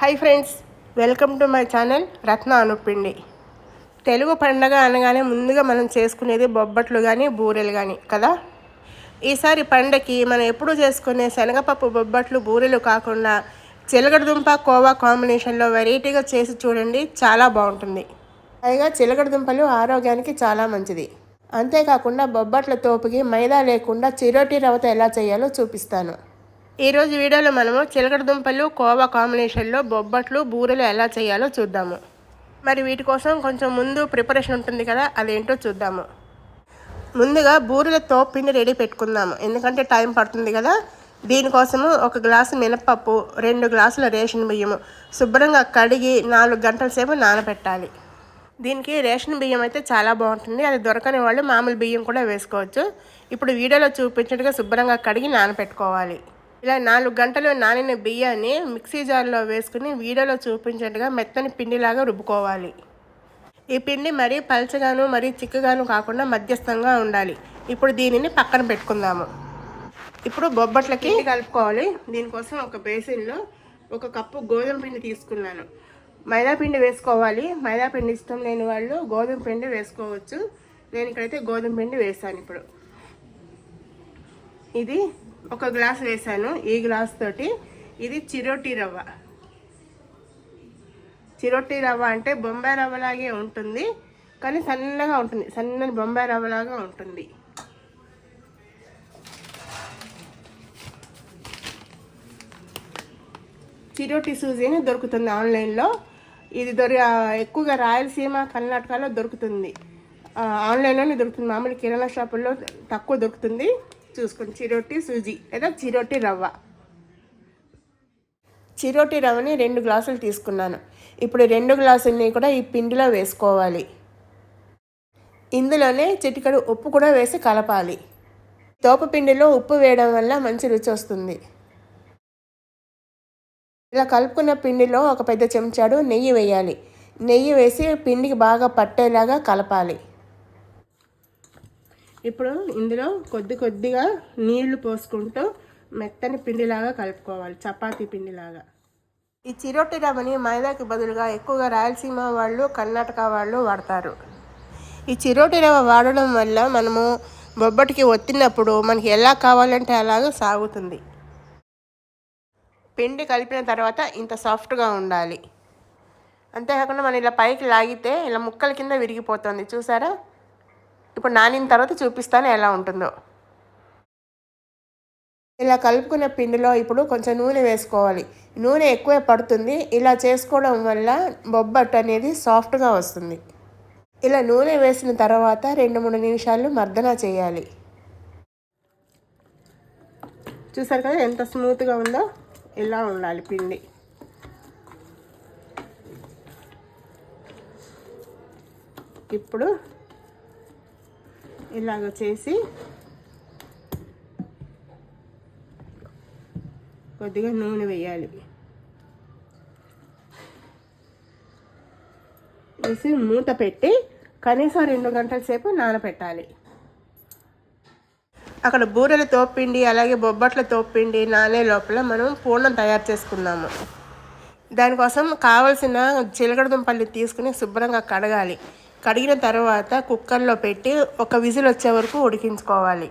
Hi friends welcome to my channel Ratna Anupindi. Telugu పండగ అనగానే ముందుగా మనం చేసుకునేది బొబ్బట్లు కానీ బూరెలు కానీ కదా? ఈసారి పండగకి మనం ఎప్పుడు చేసుకునే శనగపప్పు బొబ్బట్లు బూరెలు కాకుండా చిలకడదుంప కోవా కాంబినేషన్లో వెరైటీగా చేసి చూడండి చాలా బాగుంటుంది. పైగా చిలకడదుంపలు ఆరోగ్యానికి చాలా మంచిది. అంతేకాకుండా బొబ్బట్ల తోపుకి మైదా లేకుండా చిరోటి రవ్వతో ఎలా చేయాలో చూపిస్తాను. ఈరోజు వీడియోలో మనము చిలకడ దుంపలు కోవా కాంబినేషన్లో బొబ్బట్లు బూరెలు ఎలా చేయాలో చూద్దాము. మరి వీటి కోసం కొంచెం ముందు ప్రిపరేషన్ ఉంటుంది కదా అదేంటో చూద్దాము. ముందుగా బూరెల తోపిండి రెడీ పెట్టుకుందాము. ఎందుకంటే టైం పడుతుంది కదా దీనికోసము ఒక గ్లాసు మినపప్పు రెండు గ్లాసుల రేషన్ బియ్యము శుభ్రంగా కడిగి నాలుగు గంటల సేపు నానబెట్టాలి. దీనికి రేషన్ బియ్యం అయితే చాలా బాగుంటుంది. అది దొరకని వాళ్ళు మామూలు బియ్యం కూడా వేసుకోవచ్చు. ఇప్పుడు వీడియోలో చూపించినట్టుగా శుభ్రంగా కడిగి నానబెట్టుకోవాలి. ఇలా నాలుగు గంటలు నానిన బియ్యాన్ని మిక్సీ జార్లో వేసుకుని వీడియోలో చూపించినట్టుగా మెత్తని పిండిలాగా రుబ్బుకోవాలి. ఈ పిండి మరీ పల్చగాను మరీ చిక్కగాను కాకుండా మధ్యస్థంగా ఉండాలి. ఇప్పుడు దీనిని పక్కన పెట్టుకుందాము. ఇప్పుడు బొబ్బట్లకి కలుపుకోవాలి. దీనికోసం ఒక బేసిన్లో ఒక కప్పు గోధుమ పిండి తీసుకున్నాను. మైదా పిండి వేసుకోవాలి. మైదా పిండి ఇష్టం లేని వాళ్ళు గోధుమ పిండి వేసుకోవచ్చు. నేను ఇక్కడైతే గోధుమ పిండి వేసాను ఇప్పుడు. ఇది ఒక గ్లాస్ వేసాను ఈ గ్లాస్ తోటి. ఇది చిరోటి రవ్వ. చిరోటి రవ్వ అంటే బొంబాయి రవ్వలాగే ఉంటుంది కానీ సన్నగా ఉంటుంది సన్నని బొంబాయి రవ్వలాగా ఉంటుంది. చిరోటి సూజీని దొరుకుతుంది ఆన్లైన్లో. ఇది దొరి ఎక్కువగా రాయలసీమ కర్ణాటకలో దొరుకుతుంది. ఆన్లైన్లోనే దొరుకుతుంది. మామూలు కిరాణా షాపుల్లో తక్కువ దొరుకుతుంది. చూసుకోండి చిరోటి సూజీ లేదా చిరోటి రవ్వ. చిరోటి రవ్వని రెండు గ్లాసులు తీసుకున్నాను. ఇప్పుడు రెండు గ్లాసుల్ని కూడా ఈ పిండిలో వేసుకోవాలి. ఇందులోనే చిటికడు ఉప్పు కూడా వేసి కలపాలి. తోపు పిండిలో ఉప్పు వేయడం వల్ల మంచి రుచి వస్తుంది. ఇలా కలుపుకున్న పిండిలో ఒక పెద్ద చెంచాడు నెయ్యి వేయాలి. నెయ్యి వేసి పిండికి బాగా పట్టేలాగా కలపాలి. ఇప్పుడు ఇందులో కొద్ది కొద్దిగా నీళ్ళు పోసుకుంటూ మెత్తని పిండిలాగా కలుపుకోవాలి చపాతీ పిండిలాగా. ఈ చిరోటి రవ్వని మైదాకి బదులుగా ఎక్కువగా రాయలసీమ వాళ్ళు కర్ణాటక వాళ్ళు వాడతారు. ఈ చిరోటి రవ్వ వాడడం వల్ల మనము బొబ్బటికి ఒత్తినప్పుడు మనకి ఎలా కావాలంటే అలాగ సాగుతుంది. పిండి కలిపిన తర్వాత ఇంత సాఫ్ట్గా ఉండాలి. అంతేకాకుండా మనం ఇలా పైకి లాగితే ఇలా ముక్కల కింద విరిగిపోతుంది. చూసారా? ఇప్పుడు నానిన తర్వాత చూపిస్తాను ఎలా ఉంటుందో. ఇలా కలుపుకున్న పిండిలో ఇప్పుడు కొంచెం నూనె వేసుకోవాలి. నూనె ఎక్కువ పడుతుంది. ఇలా చేసుకోవడం వల్ల బొబ్బట్టు అనేది సాఫ్ట్గా వస్తుంది. ఇలా నూనె వేసిన తర్వాత రెండు మూడు నిమిషాలు మర్దన చేయాలి. చూసారు కదా ఎంత స్మూత్గా ఉందో? ఇలా ఉండాలి పిండి. ఇప్పుడు ఇలాగ చేసి కొద్దిగా నూనె వేయాలి. వేసి మూత పెట్టి కనీసం రెండు గంటల సేపు నానబెట్టాలి అక్కడ బూరెల తోపిండి అలాగే బొబ్బట్ల తోపిండి నానే లోపల మనం పూర్ణం తయారు చేసుకుందాము. దానికోసం కావలసిన చిలకడ దుంపల్ని తీసుకుని శుభ్రంగా కడగాలి. కడిగిన తర్వాత కుక్కర్లో పెట్టి ఒక విజిల్ వచ్చే వరకు ఉడికించుకోవాలి.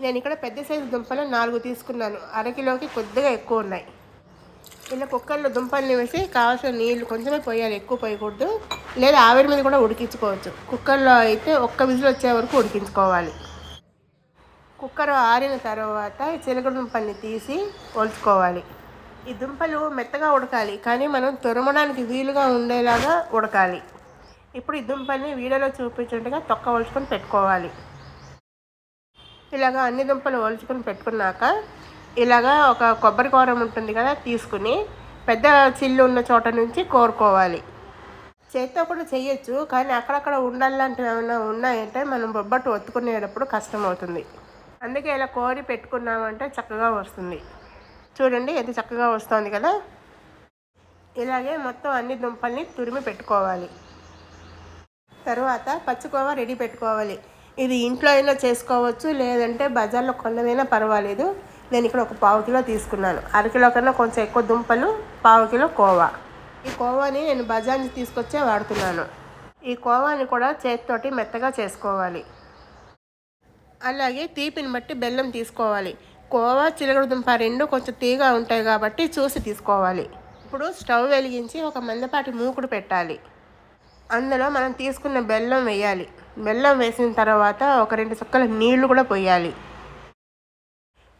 నేను ఇక్కడ పెద్ద సైజు దుంపలు నాలుగు తీసుకున్నాను. అరకిలోకి కొద్దిగా ఎక్కువ ఉన్నాయి. ఇలా కుక్కర్లో దుంపల్ని వేసి కావాల్సిన నీళ్ళు కొంచెమే పోయాలి. ఎక్కువ పోయకూడదు. లేదా ఆవిరి మీద కూడా ఉడికించుకోవచ్చు. కుక్కర్లో అయితే ఒక్క విజిల్ వచ్చే వరకు ఉడికించుకోవాలి. కుక్కర్ ఆరిన తర్వాత ఈ చిలకడ దుంపల్ని తీసి ఒలుచుకోవాలి. ఈ దుంపలు మెత్తగా ఉడకాలి. కానీ మనం తురమడానికి వీలుగా ఉండేలాగా ఉడకాలి. ఇప్పుడు ఈ దుంపల్ని వీడియోలో చూపించినట్టుగా తొక్క ఒలుచుకొని పెట్టుకోవాలి. ఇలాగా అన్ని దుంపలు ఒలుచుకొని పెట్టుకున్నాక ఇలాగా ఒక కొబ్బరి కూరం ఉంటుంది కదా తీసుకుని పెద్ద చిల్లు ఉన్న చోట నుంచి కోరుకోవాలి. చేత్తో కూడా చేయొచ్చు కానీ అక్కడక్కడ ఉండాలంటివి ఏమైనా ఉన్నాయంటే మనం బొబ్బట్టు ఒత్తుకునేటప్పుడు కష్టం అవుతుంది అందుకే ఇలా కోరి పెట్టుకున్నామంటే చక్కగా వస్తుంది. చూడండి ఎంత చక్కగా వస్తుంది కదా? ఇలాగే మొత్తం అన్ని దుంపల్ని తురిమి పెట్టుకోవాలి. తర్వాత పచ్చికోవా రెడీ పెట్టుకోవాలి. ఇది ఇంట్లో అయినా చేసుకోవచ్చు లేదంటే బజార్లో కొన్నదైనా పర్వాలేదు. నేను ఇక్కడ ఒక పావు కిలో తీసుకున్నాను. అరకిలో కన్నా కొంచెం ఎక్కువ దుంపలు పావు కిలో కోవా. ఈ కోవాని నేను బజార్ నుంచి తీసుకొచ్చే వాడుతున్నాను. ఈ కోవాని కూడా చేతితోటి మెత్తగా చేసుకోవాలి. అలాగే తీపిని బట్టి బెల్లం తీసుకోవాలి. కోవా చిలకడదుంప రెండు కొంచెం తీగా ఉంటాయి కాబట్టి చూసి తీసుకోవాలి. ఇప్పుడు స్టవ్ వెలిగించి ఒక మందపాటి మూకుడు పెట్టాలి. అందులో మనం తీసుకున్న బెల్లం వేయాలి. బెల్లం వేసిన తర్వాత ఒక రెండు చుక్కల నీళ్ళు కూడా పోయాలి.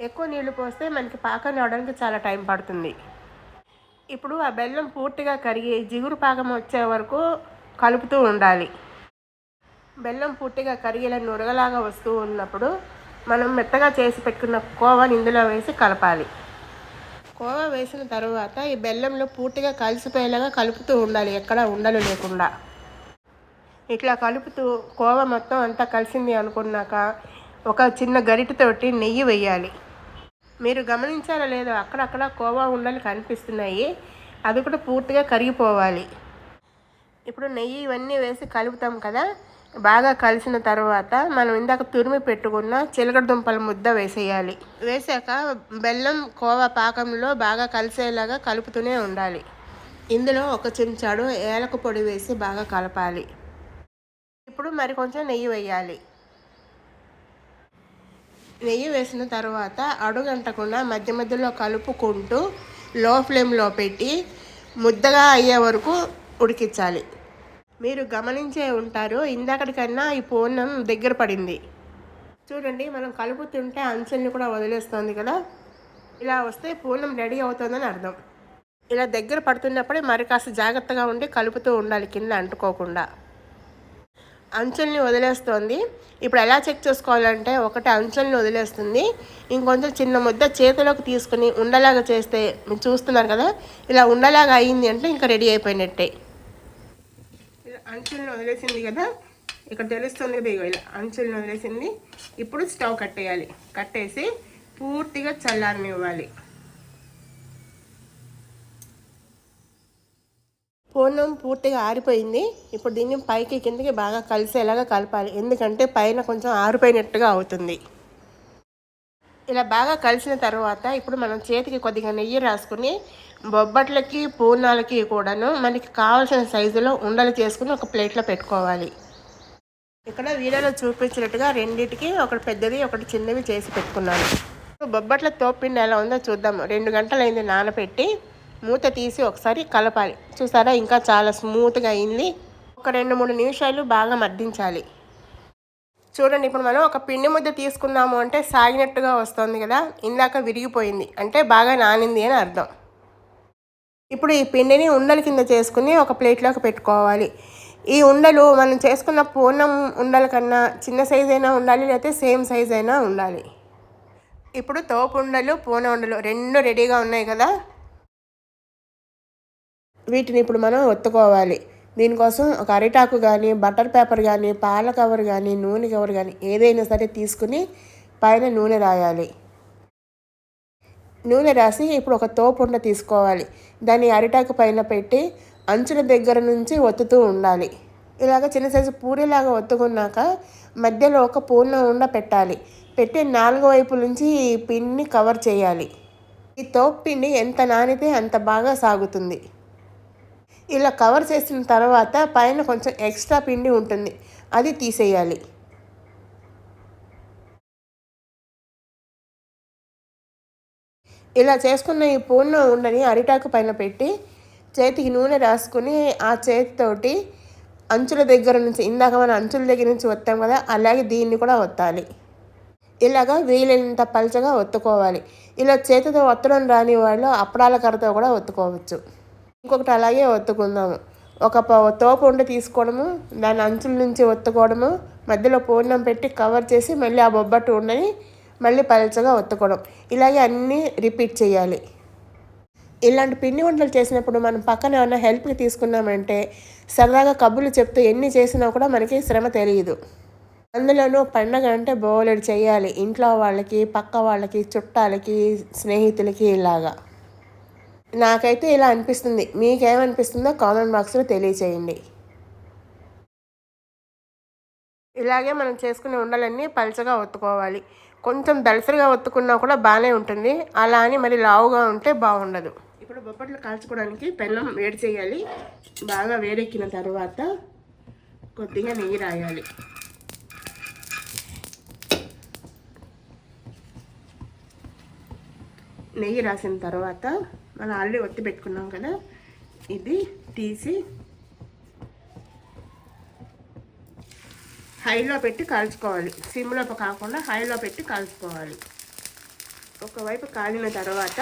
ఎక్కువ నీళ్ళు పోస్తే మనకి పాకం రావడానికి చాలా టైం పడుతుంది. ఇప్పుడు ఆ బెల్లం పూర్తిగా కరిగి జిగురు పాకం వచ్చే వరకు కలుపుతూ ఉండాలి. బెల్లం పూర్తిగా కరిగేలా నురగలాగా వస్తూ ఉన్నప్పుడు మనం మెత్తగా చేసి పెట్టుకున్న కోవాని ఇందులో వేసి కలపాలి. కోవా వేసిన తర్వాత ఈ బెల్లంలో పూర్తిగా కలిసిపోయేలాగా కలుపుతూ ఉండాలి. ఎక్కడ ఉండలు లేకుండా. ఇట్లా కలుపుతూ కోవా మొత్తం అంతా కలిసింది అనుకున్నాక ఒక చిన్న గరిటతోటి నెయ్యి వేయాలి. మీరు గమనించారా లేదో అక్కడక్కడ కోవా ఉండలు కనిపిస్తున్నాయి. అది కూడా పూర్తిగా కరిగిపోవాలి. ఇప్పుడు నెయ్యి ఇవన్నీ వేసి కలుపుతాం కదా? బాగా కలిసిన తర్వాత మనం ఇందాక తురిమి పెట్టుకున్న చిలకడ దుంపల ముద్ద వేసేయాలి. వేసాక బెల్లం కోవా పాకంలో బాగా కలిసేలాగా కలుపుతూనే ఉండాలి. ఇందులో ఒక చెంచాడు ఏలక పొడి వేసి బాగా కలపాలి. ఇప్పుడు మరి కొంచెం నెయ్యి వేయాలి. నెయ్యి వేసిన తర్వాత అడుగంటకుండా మధ్య మధ్యలో కలుపుకుంటూ లో ఫ్లేమ్లో పెట్టి ముద్దగా అయ్యే వరకు ఉడికించాలి. మీరు గమనించే ఉంటారు ఇందాకటికన్నా ఈ పూర్ణం దగ్గర పడింది. చూడండి మనం కలుపుతుంటే అంచెల్ని కూడా వదిలేస్తుంది కదా. ఇలా వస్తే పూర్ణం రెడీ అవుతుందని అర్థం. ఇలా దగ్గర పడుతున్నప్పుడే మరి కాస్త జాగ్రత్తగా ఉండి కలుపుతూ ఉండాలి కింద అంటుకోకుండా. అంచుల్ని వదిలేస్తుంది. ఇప్పుడు ఎలా చెక్ చేసుకోవాలంటే ఒకటి అంచుల్ని వదిలేస్తుంది. ఇంకొంచెం చిన్న ముద్ద చేతిలోకి తీసుకుని ఉండలాగా చేస్తే మీరు చూస్తున్నారు కదా ఇలా ఉండలాగా అయింది అంటే ఇంకా రెడీ అయిపోయినట్టే. ఇలా అంచుల్ని వదిలేసింది కదా ఇక్కడ తెలుస్తుంది కదా ఇలా అంచుల్ని వదిలేసింది. ఇప్పుడు స్టవ్ కట్టేయాలి. కట్టేసి పూర్తిగా చల్లారనివ్వాలి. పూర్ణం పూర్తిగా ఆరిపోయింది. ఇప్పుడు దీన్ని పైకి కిందకి బాగా కలిసేలాగా కలపాలి? ఎందుకంటే పైన కొంచెం ఆరిపోయినట్టుగా అవుతుంది. ఇలా బాగా కలిసిన తర్వాత ఇప్పుడు మనం చేతికి కొద్దిగా నెయ్యి రాసుకుని బొబ్బట్లకి పూర్ణాలకి కూడాను మనకి కావాల్సిన సైజులో ఉండలు చేసుకుని ఒక ప్లేట్లో పెట్టుకోవాలి. ఇక్కడ వీడియోలో చూపించినట్టుగా రెండింటికి ఒకటి పెద్దది ఒకటి చిన్నవి చేసి పెట్టుకున్నాను. బొబ్బట్ల తోపిండి ఎలా ఉందో చూద్దాము రెండు గంటలైంది నానబెట్టి మూత తీసి ఒకసారి కలపాలి. చూసారా? ఇంకా చాలా స్మూత్గా అయింది. ఒక రెండు మూడు నిమిషాలు బాగా మర్దించాలి చూడండి ఇప్పుడు మనం ఒక పిండి ముద్ద తీసుకున్నాము అంటే సాగినట్టుగా వస్తుంది కదా? ఇందాక విరిగిపోయింది. అంటే బాగా నానింది అని అర్థం. ఇప్పుడు ఈ పిండిని ఉండల కింద చేసుకుని ఒక ప్లేట్లోకి పెట్టుకోవాలి. ఈ ఉండలు మనం చేసుకున్న పూర్ణం ఉండల కన్నా చిన్న సైజ్ అయినా ఉండాలి లేకపోతే సేమ్ సైజ్ అయినా ఉండాలి. ఇప్పుడు తోపు ఉండలు పూన ఉండలు రెండు రెడీగా ఉన్నాయి కదా? వీటిని ఇప్పుడు మనం ఒత్తుకోవాలి. దీనికోసం ఒక అరిటాకు కానీ బటర్ పేపర్ కానీ పాల కవర్ కానీ నూనె కవర్ కానీ ఏదైనా సరే తీసుకుని పైన నూనె రాయాలి. నూనె రాసి ఇప్పుడు ఒక తోపుండ తీసుకోవాలి. దాన్ని అరిటాకు పైన పెట్టి అంచుల దగ్గర నుంచి ఒత్తుతూ ఉండాలి. ఇలాగ చిన్న సైజు పూరిలాగా ఒత్తుకున్నాక మధ్యలో ఒక పూర్ణ ఉండ పెట్టాలి. పెట్టి నాలుగు వైపు నుంచి ఈ పిండిని కవర్ చేయాలి. ఈ తోపు పిండి ఎంత నానితే అంత బాగా సాగుతుంది. ఇలా కవర్ చేసిన తర్వాత పైన కొంచెం ఎక్స్ట్రా పిండి ఉంటుంది. అది తీసేయాలి. ఇలా చేసుకున్న ఈ పూర్ణ ఉండని అరిటాకు పైన పెట్టి చేతికి నూనె రాసుకుని ఆ చేతితోటి అంచుల దగ్గర నుంచి ఇందాక మన అంచుల దగ్గర నుంచి వస్తాం కదా అలాగే దీన్ని కూడా ఒత్తాలి. ఇలాగా వీలైనంత పలచగా ఒత్తుకోవాలి. ఇలా చేతితో ఒత్తడం రాని వాళ్ళు అప్పడాల కర్రతో కూడా ఒత్తుకోవచ్చు. ఇంకొకటి అలాగే ఒత్తుకుందాము. ఒక తోపు ఉండి తీసుకోవడము దాని అంచుల నుంచి ఒత్తుకోవడము మధ్యలో పూర్ణం పెట్టి కవర్ చేసి మళ్ళీ ఆ బొబ్బట్టు ఉండని మళ్ళీ పలచగా ఒత్తుకోవడం. ఇలాగే అన్నీ రిపీట్ చేయాలి. ఇలాంటి పిండి వంటలు చేసినప్పుడు మనం పక్కన ఏమైనా హెల్ప్కి తీసుకున్నామంటే సరదాగా కబుర్లు చెప్తూ ఎన్ని చేసినా కూడా మనకి శ్రమ తెలియదు. అందులోనూ పండగ అంటే బోలెడు చేయాలి. ఇంట్లో వాళ్ళకి పక్క వాళ్ళకి చుట్టాలకి స్నేహితులకి ఇలాగా. నాకైతే ఇలా అనిపిస్తుంది. మీకేమనిపిస్తుందో కామెంట్ బాక్స్లో తెలియచేయండి. ఇలాగే మనం చేసుకునే ఉండలన్నీ పలచగా ఒత్తుకోవాలి. కొంచెం దళసరిగా ఒత్తుకున్నా కూడా బాగానే ఉంటుంది. అలా అని మరి లావుగా ఉంటే బాగుండదు ఇప్పుడు బొబ్బట్లు కాల్చుకోవడానికి పెన్నం వేడి చేయాలి. బాగా వేడెక్కిన తర్వాత కొద్దిగా నెయ్యి రాయాలి. నెయ్యి రాసిన తర్వాత మనం ఆల్రెడీ ఒత్తి పెట్టుకున్నాం కదా ఇది తీసి హైలో పెట్టి కాల్చుకోవాలి. సిమ్లో కాకుండా హైలో పెట్టి కాల్చుకోవాలి. ఒకవైపు కాలిన తర్వాత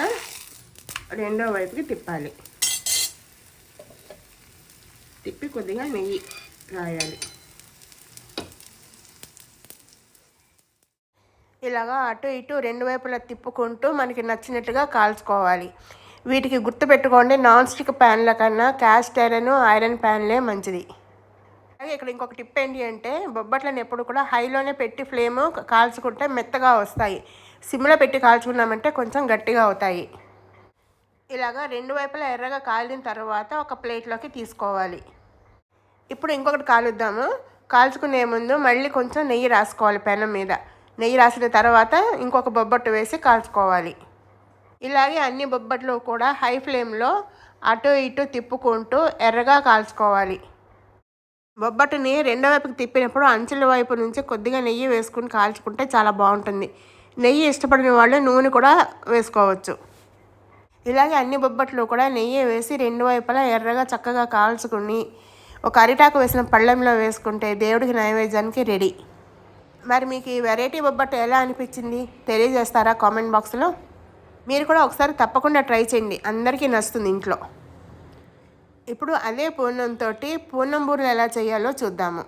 రెండో వైపుకి తిప్పాలి. తిప్పి కొద్దిగా నెయ్యి రాయాలి. ఇలాగా అటు ఇటు రెండు వైపులా తిప్పుకుంటూ మనకి నచ్చినట్టుగా కాల్చుకోవాలి. వీటికి గుర్తుపెట్టుకోండి నాన్ స్టిక్ ప్యాన్ల కన్నా క్యాస్ట్ ఐరన్ ఐరన్ ప్యాన్లే మంచిది. అలాగే ఇక్కడ ఇంకొక టిప్ ఏంటి అంటే బొబ్బట్లను ఎప్పుడు కూడా హైలోనే పెట్టి ఫ్లేమ్ కాల్చుకుంటే మెత్తగా వస్తాయి. సిమ్లో పెట్టి కాల్చుకున్నామంటే కొంచెం గట్టిగా అవుతాయి. ఇలాగా రెండు వైపులా ఎర్రగా కాలిన తర్వాత ఒక ప్లేట్లోకి తీసుకోవాలి. ఇప్పుడు ఇంకొకటి కాలుద్దాము. కాల్చుకునే ముందు మళ్ళీ కొంచెం నెయ్యి రాసుకోవాలి పెనం మీద. నెయ్యి రాసిన తర్వాత ఇంకొక బొబ్బట్టు వేసి కాల్చుకోవాలి. ఇలాగే అన్ని బొబ్బట్లు కూడా హై ఫ్లేమ్లో అటు ఇటు తిప్పుకుంటూ ఎర్రగా కాల్చుకోవాలి. బొబ్బట్టుని రెండో వైపుకి తిప్పినప్పుడు అంచుల వైపు నుంచి కొద్దిగా నెయ్యి వేసుకుని కాల్చుకుంటే చాలా బాగుంటుంది. నెయ్యి ఇష్టపడిన వాళ్ళు నూనె కూడా వేసుకోవచ్చు. ఇలాగే అన్ని బొబ్బట్లు కూడా నెయ్యి వేసి రెండు వైపులా ఎర్రగా చక్కగా కాల్చుకుని ఒక అరిటాకు వేసిన పళ్ళెంలో వేసుకుంటే దేవుడికి నైవేద్యానికి రెడీ. మరి మీకు ఈ వెరైటీ బొబ్బట్టు ఎలా అనిపించింది? తెలియజేస్తారా కామెంట్ బాక్స్లో? మీరు కూడా ఒకసారి తప్పకుండా ట్రై చేయండి. అందరికీ నచ్చుతుంది ఇంట్లో. ఇప్పుడు అదే పూర్ణంతో పూర్ణం బూరెలు ఎలా చేయాలో చూద్దాము.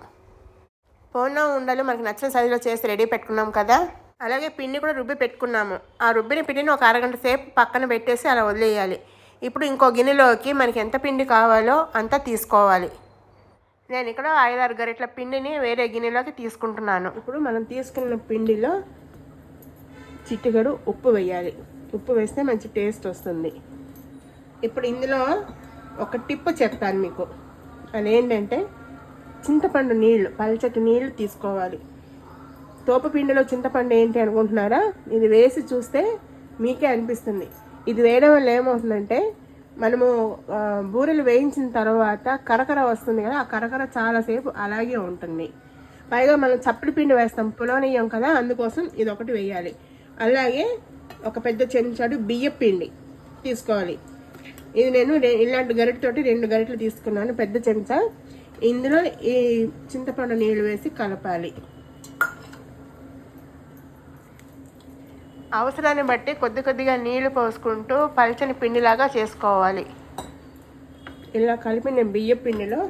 పూర్ణం ఉండలు మనకి నచ్చిన సైజులో చేసి రెడీ పెట్టుకున్నాం కదా. అలాగే పిండి కూడా రుబ్బి పెట్టుకున్నాము. ఆ రుబ్బిన పిండిని ఒక అరగంట సేపు పక్కన పెట్టేసి అలా వదిలేయాలి. ఇప్పుడు ఇంకో గిన్నెలోకి మనకి ఎంత పిండి కావాలో అంత తీసుకోవాలి. నేను ఇక్కడ ఐదారు గరిటల పిండిని వేరే గిన్నెలోకి తీసుకుంటున్నాను. ఇప్పుడు మనం తీసుకున్న పిండిలో చిట్టుగడు ఉప్పు వేయాలి. ఉప్పు వేస్తే మంచి టేస్ట్ వస్తుంది. ఇప్పుడు ఇందులో ఒక టిప్ చెప్తాను మీకు. అదేంటంటే చింతపండు నీళ్ళు పల్చటి నీళ్ళు తీసుకోవాలి. తోపపిండిలో చింతపండు ఏంటి అనుకుంటున్నారా? ఇది వేసి చూస్తే మీకే అనిపిస్తుంది. ఇది వేయడం వల్ల ఏమవుతుందంటే మనము బూరెలు వేయించిన తర్వాత కరకర వస్తుంది కదా ఆ కరకర చాలాసేపు అలాగే ఉంటుంది. పైగా మనం చప్పటి పిండి వేస్తాం పులవనీయం కదా అందుకోసం ఇది ఒకటి వేయాలి. అలాగే ఒక పెద్ద చెంచాడు బియ్య పిండి తీసుకోవాలి. ఇది నేను ఇలాంటి గరిటతోటి రెండు గరిటలు తీసుకున్నాను పెద్ద చెంచా. ఇందులో ఈ చింతపండు నీళ్ళు వేసి కలపాలి. అవసరాన్ని బట్టి కొద్ది కొద్దిగా నీళ్ళు పోసుకుంటూ పలచని పిండిలాగా చేసుకోవాలి. ఇలా కలిపిన బియ్య పిండిలో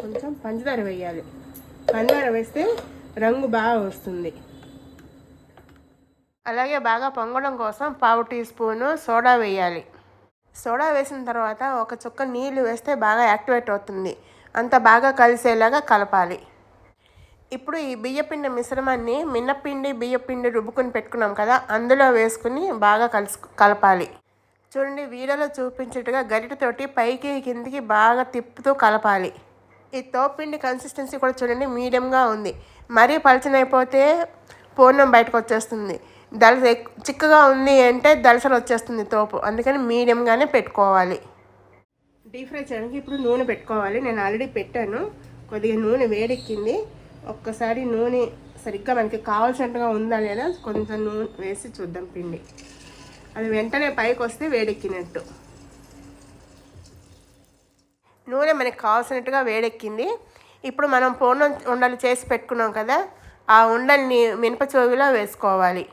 కొంచెం పంచదార వేయాలి. పంచదార వేస్తే రంగు బాగా వస్తుంది. అలాగే బాగా పొంగడం కోసం పావు టీ స్పూను సోడా వేయాలి. సోడా వేసిన తర్వాత ఒక చుక్క నీళ్ళు వేస్తే బాగా యాక్టివేట్ అవుతుంది. అంత బాగా కలిసేలాగా కలపాలి. ఇప్పుడు ఈ బియ్యపిండి మిశ్రమాన్ని మిన్నపిండి బియ్యపిండి రుబ్బుకుని పెట్టుకున్నాం కదా అందులో వేసుకుని బాగా కలుసు కలపాలి. చూడండి వీడియోలో చూపించేట్టుగా గరిటతోటి పైకి కిందికి బాగా తిప్పుతూ కలపాలి. ఈ తోపిండి కన్సిస్టెన్సీ కూడా చూడండి మీడియంగా ఉంది. మరీ పలచనైపోతే పూర్ణం బయటకు వచ్చేస్తుంది. దళస ఎక్- చిక్కగా ఉంది అంటే దలసలు వచ్చేస్తుంది తోపు. అందుకని మీడియంగానే పెట్టుకోవాలి. డీప్ ఫ్రై చేయడానికి ఇప్పుడు నూనె పెట్టుకోవాలి. నేను ఆల్రెడీ పెట్టాను. కొద్దిగా నూనె వేడెక్కింది. ఒక్కసారి నూనె సరిగ్గా మనకి కావాల్సినట్టుగా ఉందా లేదా కొంచెం నూనె వేసి చూద్దాం పిండి. అది వెంటనే పైకి వస్తే వేడెక్కినట్టు. నూనె మనకి కావాల్సినట్టుగా వేడెక్కింది. ఇప్పుడు మనం పూర్ణం ఉండలు చేసి పెట్టుకున్నాం కదా ఆ ఉండల్ని మినప చెవిలో వేసుకోవాలి.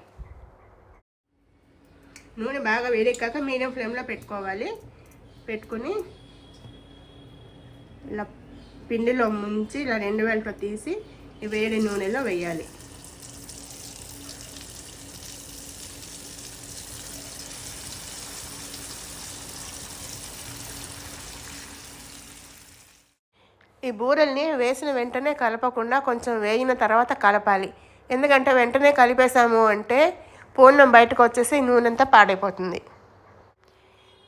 నూనె బాగా వేడెక్కాక మీడియం ఫ్లేమ్లో పెట్టుకోవాలి. పెట్టుకుని ఇలా పిండిలో ముంచి ఇలా రెండు వేలతో తీసి ఈ వేడి నూనెలో వేయాలి. ఈ బూరెల్ని వేసిన వెంటనే కలపకుండా కొంచెం వేగిన తర్వాత కలపాలి. ఎందుకంటే వెంటనే కలిపేసాము అంటే పూర్ణం బయటకు వచ్చేసి నూనెంతా పాడైపోతుంది.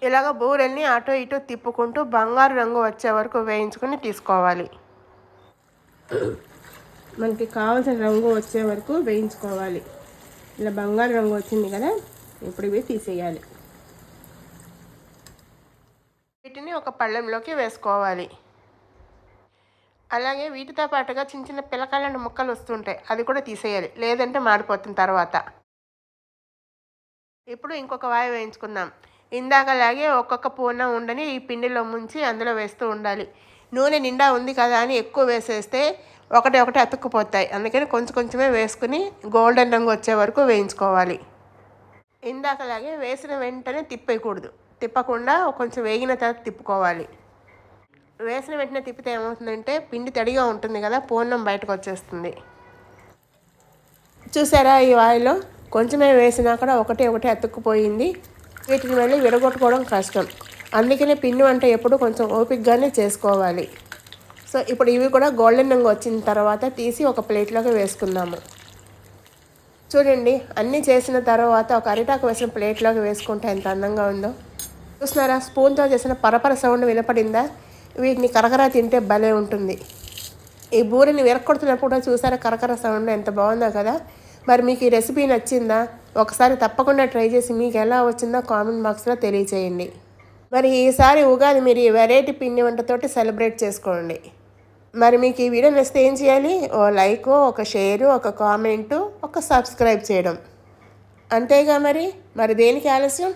ఇలాగ బూరెల్ని అటు ఇటు తిప్పుకుంటూ బంగారు రంగు వచ్చే వరకు వేయించుకొని తీసుకోవాలి. మనకి కావాల్సిన రంగు వచ్చే వరకు వేయించుకోవాలి. ఇలా బంగారు రంగు వచ్చింది కదా ఇప్పుడు ఇవి తీసేయాలి. వీటిని ఒక పళ్ళెంలోకి వేసుకోవాలి. అలాగే వీటితో పాటుగా చిన్న చిన్న పిలకాయలను ముక్కలు వస్తుంటాయి అది కూడా తీసేయాలి. లేదంటే మాడిపోతుంది తర్వాత. ఇప్పుడు ఇంకొక వాయి వేయించుకుందాం. ఇందాకలాగే ఒక్కొక్క పూర్ణ ఉండని ఈ పిండిలో ముంచి అందులో వేస్తూ ఉండాలి. నూనె నిండా ఉంది కదా అని ఎక్కువ వేసేస్తే ఒకటి ఒకటి అతుక్కుపోతాయి. అందుకని కొంచెం కొంచెమే వేసుకుని గోల్డెన్ రంగు వచ్చే వరకు వేయించుకోవాలి. ఇందాకలాగే వేసిన వెంటనే తిప్పేయకూడదు. తిప్పకుండా కొంచెం వేగిన తర్వాత తిప్పుకోవాలి. వేసిన వెంటనే తిప్పితే ఏమవుతుందంటే పిండి తడిగా ఉంటుంది కదా పూర్ణం బయటకు వచ్చేస్తుంది. చూసారా ఈ వాయిలో? కొంచెమే వేసినా కూడా ఒకటే ఒకటే అతుక్కుపోయింది. వీటిని మళ్ళీ విడగొట్టుకోవడం కష్టం. అందుకనే పిన్ను అంటే ఎప్పుడు కొంచెం ఓపికగానే చేసుకోవాలి. సో ఇప్పుడు ఇవి కూడా గోల్డెన్ రంగు వచ్చిన తర్వాత తీసి ఒక ప్లేట్లోకి వేసుకుందాము. చూడండి అన్నీ చేసిన తర్వాత ఒక అరిటాకు వేసిన ప్లేట్లోకి వేసుకుంటే ఎంత అందంగా ఉందో. చూస్తున్నారా స్పూన్తో చేసిన పరపర సౌండ్ వినపడిందా? వీటిని కరకర తింటే భలే ఉంటుంది. ఈ బూరెని విరక్కొడుతున్నప్పుడు కూడా చూసారా కరకర సౌండ్ ఎంత బాగుందో కదా? మరి మీకు ఈ రెసిపీ నచ్చిందా? ఒకసారి తప్పకుండా ట్రై చేసి మీకు ఎలా వచ్చిందో కామెంట్ బాక్స్లో తెలియచేయండి. మరి ఈసారి ఉగాది మీరు ఈ వెరైటీ పిండి వంటతోటి సెలబ్రేట్ చేసుకోండి. మరి మీకు ఈ వీడియో నచ్చితే ఏం చేయాలి? ఓ లైక్ ఒక షేరు ఒక కామెంటు ఒక సబ్స్క్రైబ్ చేయడం. అంతేగా మరి? మరి దేనికి ఆలస్యం?